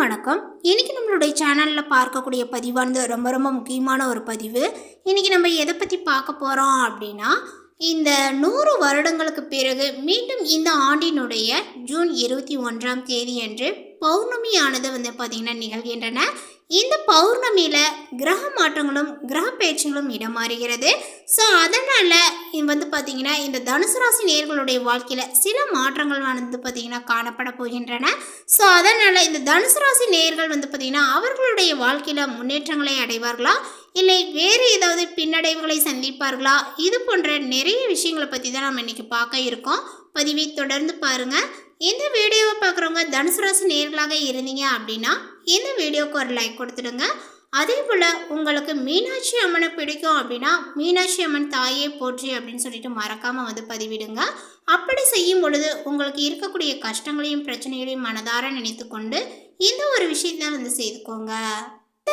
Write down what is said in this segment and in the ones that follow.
வணக்கம். இன்றைக்கி நம்மளுடைய சேனலில் பார்க்கக்கூடிய பதிவானது ரொம்ப ரொம்ப முக்கியமான ஒரு பதிவு. இன்றைக்கி நம்ம எதை பற்றி பார்க்க போகிறோம் அப்படின்னா இந்த நூறு வருடங்களுக்கு பிறகு மீண்டும் இந்த ஆண்டினுடைய ஜூன் இருபத்தி ஒன்றாம் தேதி அன்று பௌர்ணமியானது வந்து பார்த்திங்கன்னா நிகழ்கின்றன. இந்த பௌர்ணமியில் கிரக மாற்றங்களும் கிரக பயிற்சிகளும் இடமாறுகிறது. ஸோ அதனால் வந்து பார்த்திங்கன்னா இந்த தனுசு ராசி நேர்களுடைய வாழ்க்கையில் சில மாற்றங்கள் வந்து பார்த்திங்கன்னா காணப்பட போகின்றன. ஸோ அதனால் இந்த தனுசு ராசி நேர்கள் வந்து பார்த்திங்கன்னா அவர்களுடைய வாழ்க்கையில் முன்னேற்றங்களை அடைவார்களா? இல்லை வேறு ஏதாவது பின்னடைவுகளை சந்திப்பார்களா? இது போன்ற நிறைய விஷயங்களை பற்றி தான் நம்ம இன்றைக்கி பார்க்க இருக்கோம். பதிவை தொடர்ந்து பாருங்கள் இந்த வீடியோவை பார்க்குறவங்க தனுசு ராசி நேர்களாக இருந்தீங்க அப்படின்னா இந்த வீடியோவுக்கு ஒரு லைக் கொடுத்துடுங்க. அதே போல் உங்களுக்கு மீனாட்சி அம்மனை பிடிக்கும் அப்படின்னா மீனாட்சி அம்மன் தாயே போற்றி அப்படின்னு சொல்லிட்டு மறக்காமல் வந்து பதிவிடுங்க. அப்படி செய்யும் பொழுது உங்களுக்கு இருக்கக்கூடிய கஷ்டங்களையும் பிரச்சனைகளையும் மனதார நினைத்து கொண்டு இந்த ஒரு விஷயத்தை வந்து செய்துக்கோங்க.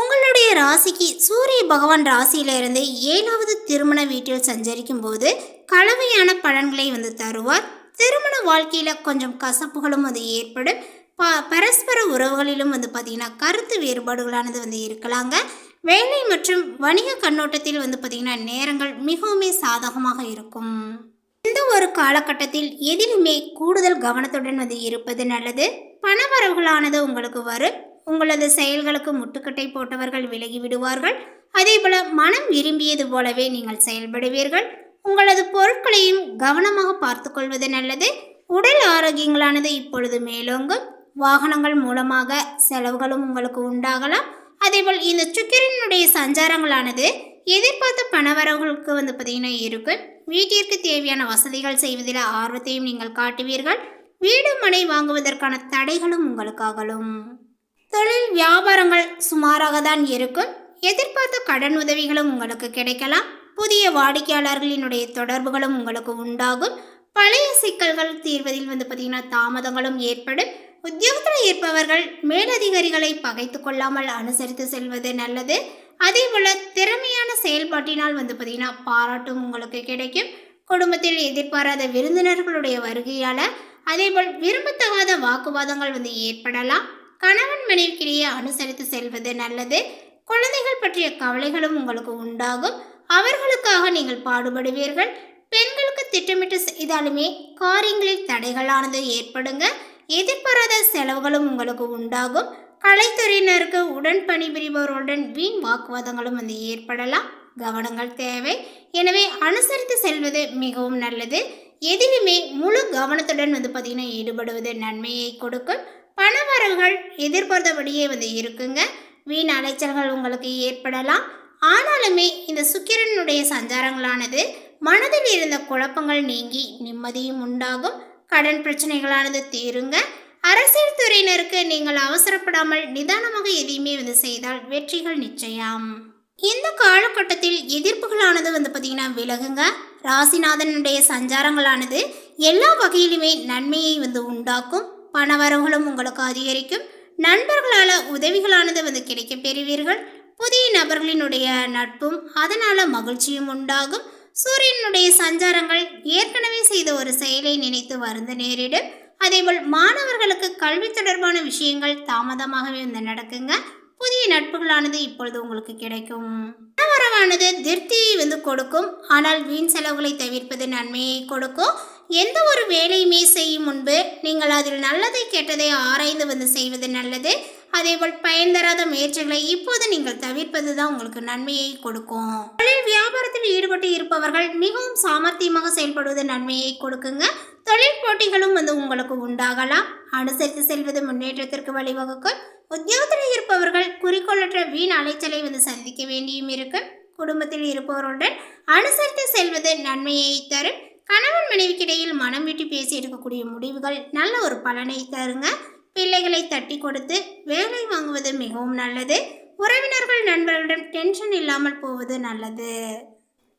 உங்களுடைய ராசிக்கு சூரிய பகவான் ராசியிலிருந்து ஏழாவது திருமண வீட்டில் சஞ்சரிக்கும் போது கலவையான பலன்களை வந்து தருவார். திருமண வாழ்க்கையில் கொஞ்சம் கசப்புகளும் வந்து ஏற்படும். ப பரஸ்பர உறவுகளிலும் வந்து பார்த்திங்கன்னா கருத்து வேறுபாடுகளானது வந்து இருக்கலாங்க. வேலை மற்றும் வணிக கண்ணோட்டத்தில் வந்து பார்த்திங்கன்னா நேரங்கள் மிகவும் சாதகமாக இருக்கும். இந்த ஒரு காலகட்டத்தில் எதிலுமே கூடுதல் கவனத்துடன் வந்து இருப்பது நல்லது. பணவரவுகளானது உங்களுக்கு வரும். உங்களது செயல்களுக்கு முட்டுக்கட்டை போட்டவர்கள் விலகி விடுவார்கள் அதேபோல மனம் விரும்பியது போலவே நீங்கள் செயல்படுவீர்கள். உங்களது பொருட்களையும் கவனமாக பார்த்து கொள்வது நல்லது. உடல் ஆரோக்கியங்களானது இப்பொழுது மேலோங்கும். வாகனங்கள் மூலமாக செலவுகளும் உங்களுக்கு உண்டாகலாம். அதேபோல் இந்த சுக்கிரனுடைய சஞ்சாரங்களானது எதிர்பார்த்த பணவரவுகளுக்கு வந்து பார்த்தீங்கன்னா இருக்கும். வீட்டிற்கு தேவையான வசதிகள் செய்வதில் ஆர்வத்தையும் நீங்கள் காட்டுவீர்கள். வீடு மனை வாங்குவதற்கான தடைகளும் உங்களுக்காகலும். தொழில் வியாபாரங்கள் சுமாராக தான் இருக்கும். எதிர்பார்த்த கடன் உதவிகளும் உங்களுக்கு கிடைக்கலாம். புதிய வாடிக்கையாளர்களினுடைய தொடர்புகளும் உங்களுக்கு உண்டாகும். பழைய சிக்கல்கள் தீர்வதில் வந்து பார்த்திங்கன்னா தாமதங்களும் ஏற்படும். உத்தியோகத்தில் இருப்பவர்கள் மேலதிகாரிகளை பகைத்து கொள்ளாமல் அனுசரித்து செல்வது நல்லது. அதே போல் திறமையான செயல்பாட்டினால் வந்து பார்த்திங்கன்னா பாராட்டும் உங்களுக்கு கிடைக்கும். குடும்பத்தில் எதிர்பாராத விருந்தினர்களுடைய வருகையால் அதேபோல் விரும்பத்தகாத வாக்குவாதங்கள் வந்து ஏற்படலாம். கணவன் மனைவிக்கிடையே அனுசரித்து செல்வது நல்லது. குழந்தைகள் பற்றிய கவலைகளும் உங்களுக்கு உண்டாகும். அவர்களுக்காக நீங்கள் பாடுபடுவீர்கள். பெண்களுக்கு திட்டமிட்டு செய்தாலுமே காரியங்களில் தடைகளானது ஏற்படுங்க. எதிர்பாராத செலவுகளும் உங்களுக்கு உண்டாகும். கலைத்துறையினருக்கு உடன் பணிபுரிபவர்களுடன் வீண் வாக்குவாதங்களும் வந்து ஏற்படலாம். கவனங்கள் தேவை. எனவே அனுசரித்து செல்வது மிகவும் நல்லது. எதிலுமே முழு கவனத்துடன் வந்து பார்த்திங்கன்னா ஈடுபடுவது நன்மையை கொடுக்கும். பணவரவுகள் எதிர்பார்த்தபடியே வந்து இருக்குங்க. வீண் அலைச்சல்கள் உங்களுக்கு ஏற்படலாம். ஆனாலுமே இந்த சுக்கிரனுடைய சஞ்சாரங்களானது மனதில் இருந்த குழப்பங்கள் நீங்கி நிம்மதியும் உண்டாகும். கடன் பிரச்சனைகளானது தீருங்க. அரசியல் துறையினருக்கு நீங்கள் அவசரப்படாமல் நிதானமாக எதையுமே வந்து செய்தால் வெற்றிகள் நிச்சயம். இந்த காலகட்டத்தில் எதிர்ப்புகளானது வந்து பார்த்திங்கன்னா விலகுங்க. ராசிநாதனுடைய சஞ்சாரங்களானது எல்லா வகையிலுமே நன்மையை வந்து உண்டாக்கும். பணவரவுகளும் உங்களுக்கு அதிகரிக்கும். நண்பர்களால் உதவிகளானது வந்து கிடைக்க பெறுவீர்கள். புதிய நபர்களினுடைய நட்பும் அதனால் மகிழ்ச்சியும் உண்டாகும். சூரியனுடைய சஞ்சாரங்கள் ஏற்கனவே செய்த ஒரு செயலை நினைத்து வருந்த நேரிடும். அதேபோல் மாணவர்களுக்கு கல்வி தொடர்பான விஷயங்கள் தாமதமாகவே வந்து நடக்குங்க. புதிய நட்புகளானது இப்பொழுது உங்களுக்கு கிடைக்கும். பணவரவானது திருப்தியை வந்து கொடுக்கும். ஆனால் வீண் செலவுகளை தவிர்ப்பது நன்மையை கொடுக்கும். எந்த ஒரு வேலையுமே முன்பு நீங்கள் அதில் நல்லதை கெட்டதை ஆராய்ந்து வந்து செய்வது நல்லது. அதேபோல் பயன் தராத முயற்சிகளை இப்போது நீங்கள் தவிர்ப்பது தான் உங்களுக்கு நன்மையை கொடுக்கும். தொழில் வியாபாரத்தில் ஈடுபட்டு இருப்பவர்கள் மிகவும் சாமர்த்தியமாக செயல்படுவது நன்மையை கொடுக்குங்க. தொழில் போட்டிகளும் வந்து உங்களுக்கு உண்டாகலாம். அனுசரித்து செல்வது முன்னேற்றத்திற்கு வழிவகுக்கும். உத்தியோகத்தில் இருப்பவர்கள் குறிக்கோளற்ற வீண் அலைச்சலை வந்து சந்திக்க வேண்டியும் இருக்கும் குடும்பத்தில் இருப்பவர்களுடன் அனுசரித்து செல்வது நன்மையை தரும். கணவன் மனைவிக்கிடையில் மனம் விட்டு பேசி எடுக்கக்கூடிய முடிவுகள் நல்ல ஒரு பலனை தருங்க. பிள்ளைகளை தட்டி கொடுத்து வேலை வாங்குவது மிகவும் நல்லது. உறவினர்கள் நண்பர்களிடம் டென்ஷன் இல்லாமல் போவது நல்லது.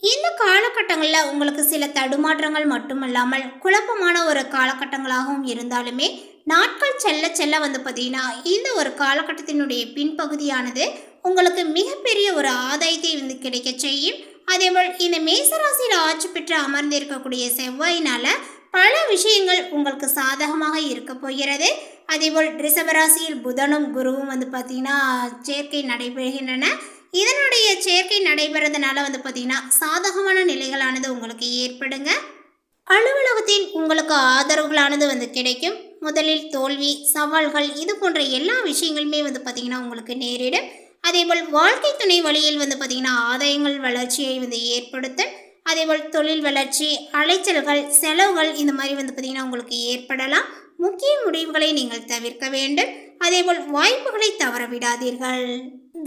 இந்த காலகட்டங்களில் உங்களுக்கு சில தடுமாற்றங்கள் மட்டுமல்லாமல் குழப்பமான ஒரு காலகட்டங்களாகவும் இருந்தாலுமே நாட்கள் செல்ல செல்ல வந்து பார்த்தீங்கன்னா இந்த ஒரு காலகட்டத்தினுடைய பின்பகுதியானது உங்களுக்கு மிகப்பெரிய ஒரு ஆதாயத்தை வந்து கிடைக்க செய்யும். அதேபோல் இந்த மேசராசியில் ஆட்சி பெற்று அமர்ந்திருக்கக்கூடிய செவ்வாயினால் பல விஷயங்கள் உங்களுக்கு சாதகமாக இருக்க போகிறது. அதேபோல் ரிஷபராசியில் புதனும் குருவும் வந்து பார்த்திங்கன்னா சேர்க்கை நடைபெறுகின்றன. இதனுடைய சேர்க்கை நடைபெறதுனால வந்து பார்த்திங்கன்னா சாதகமான நிலைகளானது உங்களுக்கு ஏற்படுங்க. அலுவலகத்தில் உங்களுக்கு ஆதரவுகளானது வந்து கிடைக்கும். முதலில் தோல்வி சவால்கள் இது போன்ற எல்லா விஷயங்களுமே வந்து பார்த்திங்கன்னா உங்களுக்கு நேரிடும். அதேபோல் வாழ்க்கை துணை வழியில் வந்து பார்த்தீங்கன்னா ஆதாயங்கள் வளர்ச்சியை வந்து ஏற்படுத்தும். அதேபோல் தொழில் வளர்ச்சி அலைச்சல்கள் செலவுகள் இந்த மாதிரி வந்து பார்த்திங்கன்னா உங்களுக்கு ஏற்படலாம். முக்கிய முடிவுகளை நீங்கள் தவிர்க்க வேண்டும். அதேபோல் வாய்ப்புகளை தவற விடாதீர்கள்.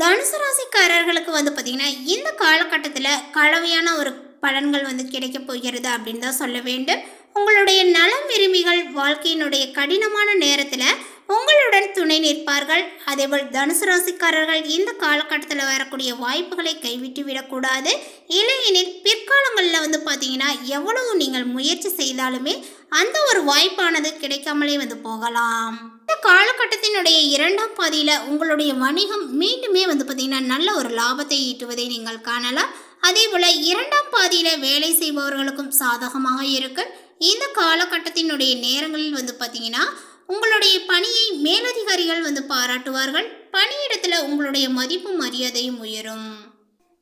தனுசு ராசிக்காரர்களுக்கு வந்து பார்த்திங்கன்னா இந்த காலகட்டத்தில் கலவையான ஒரு பலன்கள் வந்து கிடைக்க போகிறது அப்படின்னு தான் சொல்ல வேண்டும். உங்களுடைய நலம் விரும்பிகள் வாழ்க்கையினுடைய கடினமான நேரத்தில் உங்களுடன் துணை நிற்பார்கள். அதேபோல் தனுசு ராசிக்காரர்கள் இந்த காலகட்டத்தில் வரக்கூடிய வாய்ப்புகளை கைவிட்டு விடக்கூடாது. இல்லையெனில் பிற்காலங்களில் வந்து பார்த்தீங்கன்னா எவ்வளவு நீங்கள் முயற்சி செய்தாலுமே அந்த ஒரு வாய்ப்பானது கிடைக்காமலே வந்து போகலாம். இந்த காலகட்டத்தினுடைய இரண்டாம் பாதியில் உங்களுடைய வணிகம் மீண்டுமே வந்து பார்த்தீங்கன்னா நல்ல ஒரு லாபத்தை ஈட்டுவதை நீங்கள் காணலாம். அதே போல் இரண்டாம் பாதியில் வேலை செய்பவர்களுக்கும் சாதகமாக இருக்குது இந்த காலகட்டத்தினுடைய நேரங்களில் வந்து பார்த்தீங்கன்னா உங்களுடைய பணியை மேலதிகாரிகள் வந்து பாராட்டுவார்கள். பணியிடத்தில் உங்களுடைய மதிப்பும் மரியாதையும் உயரும்.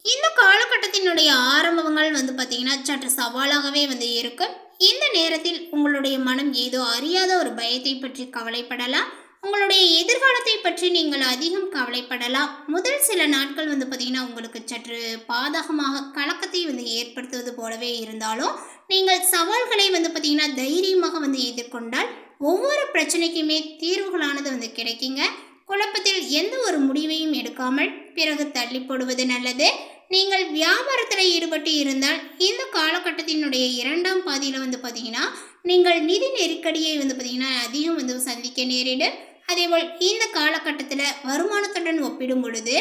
இந்த காலகட்டத்தினுடைய ஆரம்பங்கள் வந்து பார்த்தீங்கன்னா சற்று சவாலாகவே வந்து இருக்கும் இந்த நேரத்தில் உங்களுடைய மனம் ஏதோ அறியாத ஒரு பயத்தை பற்றி கவலைப்படலாம். உங்களுடைய எதிர்காலத்தை பற்றி நீங்கள் அதிகம் கவலைப்படலாம். முதல் சில நாட்கள் வந்து பார்த்தீங்கன்னா உங்களுக்கு சற்று பாதகமாக கலக்கத்தை வந்து ஏற்படுத்துவது போலவே இருந்தாலும் நீங்கள் சவால்களை வந்து பார்த்தீங்கன்னா தைரியமாக வந்து எதிர்கொண்டால் ஒவ்வொரு பிரச்சனைக்குமே தீர்வுகளானது வந்து கிடைக்குங்க. குழப்பத்தில் எந்த ஒரு முடிவையும் எடுக்காமல் பிறகு தள்ளி போடுவது நல்லது. நீங்கள் வியாபாரத்தில் ஈடுபட்டு இருந்தால் இந்த காலகட்டத்தினுடைய இரண்டாம் பாதியில் வந்து பார்த்தீங்கன்னா நீங்கள் நிதி நெருக்கடியை வந்து பார்த்தீங்கன்னா அதிகம் வந்து சந்திக்க நேரிடும். அதேபோல் இந்த காலகட்டத்தில் வருமானத்துடன் ஒப்பிடும் பொழுது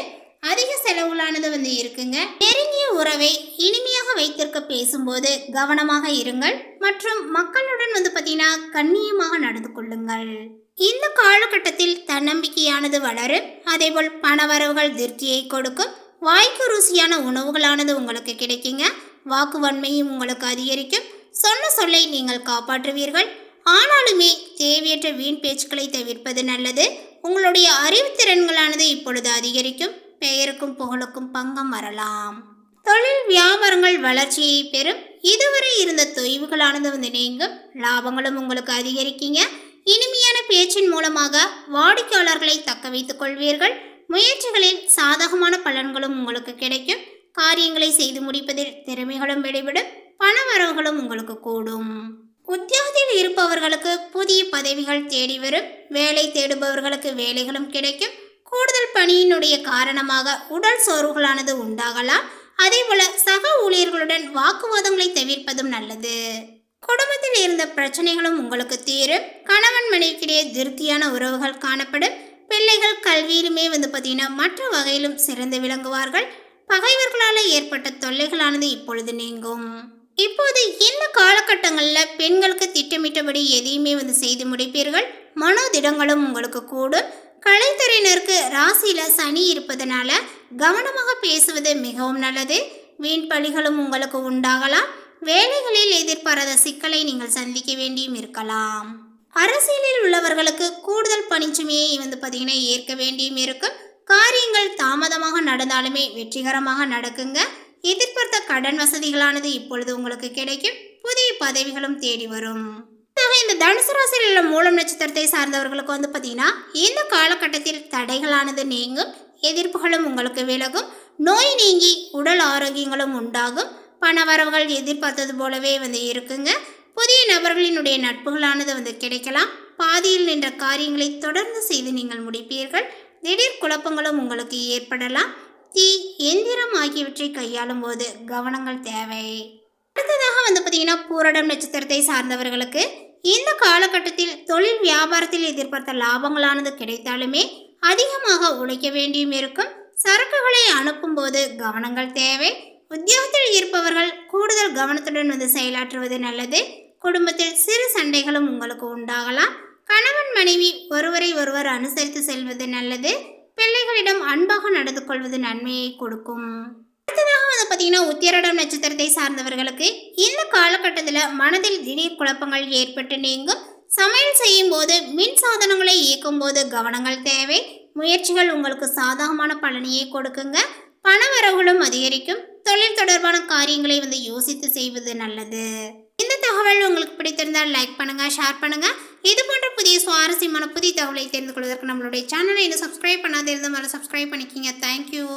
அதிக செலவுகளானது வந்து இருக்குங்க. நெருங்கிய உறவை இனிமையாக வைத்திருக்க பேசும்போது கவனமாக இருங்கள் மற்றும் மக்களுடன் வந்து பார்த்தீங்கன்னா கண்ணியமாக நடந்து கொள்ளுங்கள். இந்த காலகட்டத்தில் தன்னம்பிக்கையானது வளரும். அதேபோல் பணவரவுகள் திருப்தியை கொடுக்கும். வாய்க்கு ருசியான உணவுகளானது உங்களுக்கு கிடைக்குங்க. வாக்குவன்மையும் உங்களுக்கு அதிகரிக்கும். சொன்ன சொல்லை நீங்கள் காப்பாற்றுவீர்கள். ஆனாலுமே தேவையற்ற வீண் பேச்சுக்களை தவிர்ப்பது நல்லது. உங்களுடைய அறிவுத்திறன்களானது இப்பொழுது அதிகரிக்கும். பெயருக்கும் புகழுக்கும் பங்கம் வரலாம். தொழில் வியாபாரங்கள் வளர்ச்சியை பெறும். இதுவரை இருந்த தொய்வுகளானது வந்து நீங்கும். லாபங்களும் உங்களுக்கு அதிகரிக்கீங்க. இனிமையான பேச்சின் மூலமாக வாடிக்கையாளர்களை தக்க வைத்துக் கொள்வீர்கள். முயற்சிகளில் சாதகமான பலன்களும் உங்களுக்கு கிடைக்கும். காரியங்களை செய்து முடிப்பதில் திறமைகளும் வெளிவிடும். பண வரவுகளும் உங்களுக்கு கூடும். உத்தியோகத்தில் இருப்பவர்களுக்கு புதிய பதவிகள் தேடி வரும். வேலை தேடுபவர்களுக்கு வேலைகளும் கிடைக்கும். கூடுதல் பணியினுடைய காரணமாக உடல் சோர்வுகளானது உண்டாகலாம். அதேபோல சக ஊழியர்களுடன் வாக்குவாதங்களை தவிர்ப்பதும் நல்லது. குடும்பத்தில் இருந்த பிரச்சனைகளும் உங்களுக்கு தீரும். கணவன் மனைவிக்கிடையே திருப்தியான உறவுகள் காணப்படும். பிள்ளைகள் கல்வியிலுமே வந்து பார்த்தீங்கன்னா மற்ற வகையிலும் சிறந்து விளங்குவார்கள். பகைவர்களால் ஏற்பட்ட தொல்லைகளானது இப்பொழுது நீங்கும். இப்போது இந்த காலகட்டங்களில் பெண்களுக்கு திட்டமிட்டபடி எதையுமே வந்து செய்து முடிப்பீர்கள். மனோதிடங்களும் உங்களுக்கு கூடும். கலைத்துறையினருக்கு ராசியில் சனி இருப்பதனால கவனமாக பேசுவது மிகவும் நல்லது. வீண் பழிகளும் உங்களுக்கு உண்டாகலாம். வேலைகளில் எதிர்பாராத சிக்கலை நீங்கள் சந்திக்க வேண்டியும் இருக்கலாம். அரசியலில் உள்ளவர்களுக்கு கூடுதல் பணிச்சுமையை வந்து பார்த்தீங்கன்னா ஏற்க வேண்டியும் இருக்கும். காரியங்கள் தாமதமாக நடந்தாலுமே வெற்றிகரமாக நடக்குங்க. எதிர்பார்த்த கடன் வசதிகளானது இப்பொழுது உங்களுக்கு கிடைக்கும். புதிய பதவிகளும் தேடி வரும். பொதுவாகவே இந்த தனுசு ராசியில் உள்ள மூலம் நட்சத்திரத்தை சார்ந்தவர்களுக்கு வந்து பார்த்தீங்கன்னா இந்த காலகட்டத்தில் தடைகளானது நீங்கும் எதிர்ப்புகளும் உங்களுக்கு விலகும் நோய் நீங்கி உடல் ஆரோக்கியங்களும் உண்டாகும் பணவரவுகள் எதிர்பார்த்தது போலவே வந்து இருக்குங்க. புதிய நபர்களினுடைய நட்புகளானது வந்து கிடைக்கலாம். பாதியில் நின்ற காரியங்களை தொடர்ந்து செய்து நீங்கள் முடிப்பீர்கள். திடீர் குழப்பங்களும் உங்களுக்கு ஏற்படலாம். தீ எந்திரம் ஆகியவற்றை கையாளும் போது கவனங்கள் தேவை. அடுத்ததாக வந்து பார்த்தீங்கன்னா பூரடம் நட்சத்திரத்தை சார்ந்தவர்களுக்கு இந்த காலகட்டத்தில் தொழில் வியாபாரத்தில் எதிர்பார்த்த லாபங்களானது கிடைத்தாலுமே அதிகமாக உழைக்க வேண்டியும் இருக்கும். சரக்குகளை அனுப்பும்போது கவனங்கள் தேவை. உத்தியோகத்தில் இருப்பவர்கள் கூடுதல் கவனத்துடன் வந்து செயலாற்றுவது நல்லது. குடும்பத்தில் சிறு சண்டைகளும் உங்களுக்கு உண்டாகலாம். கணவன் மனைவி ஒருவரை ஒருவர் அனுசரித்து செல்வது நல்லது. பிள்ளைகளிடம் அன்பாக நடந்து கொள்வது நன்மையை கொடுக்கும். அடுத்ததாக வந்து பார்த்தீங்கன்னா உத்திரடம் நட்சத்திரத்தை சார்ந்தவர்களுக்கு இந்த காலகட்டத்தில் மனதில் திடீர் குழப்பங்கள் ஏற்பட்டு நீங்கும். சமையல் செய்யும் போது மின் சாதனங்களை இயக்கும் போது கவனங்கள் தேவை. முயற்சிகள் உங்களுக்கு சாதகமான பலனையை கொடுக்குங்க. பணவரவுகளும் அதிகரிக்கும். தொழில் தொடர்பான காரியங்களை வந்து யோசித்து செய்வது நல்லது. இந்த தகவல் உங்களுக்கு பிடித்திருந்தால் லைக் பண்ணுங்க ஷேர் பண்ணுங்க. இது போன்ற புதிய சுவாரஸ்யமான புதிய தகவலை தெரிந்து கொள்வதற்கு நம்மளுடைய சேனலை இன்னும் சப்ஸ்கிரைப் பண்ணாத இருந்தால் சப்ஸ்கிரைப் பண்ணிக்கிங்க. தேங்க்யூ